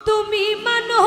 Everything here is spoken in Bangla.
তুমি মানো